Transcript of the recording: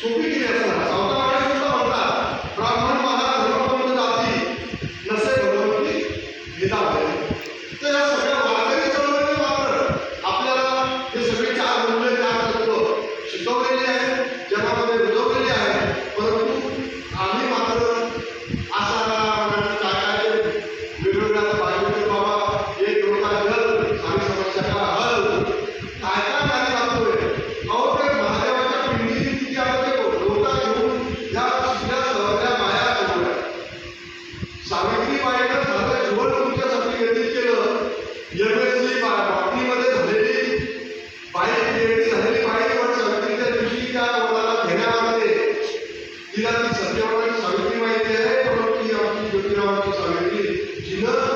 说柜这边是哪啊 तिला ती सत्यवाई सावित्री माहिती आहे परंतु ही आमची ज्योतिरावांची सावित्री जिनं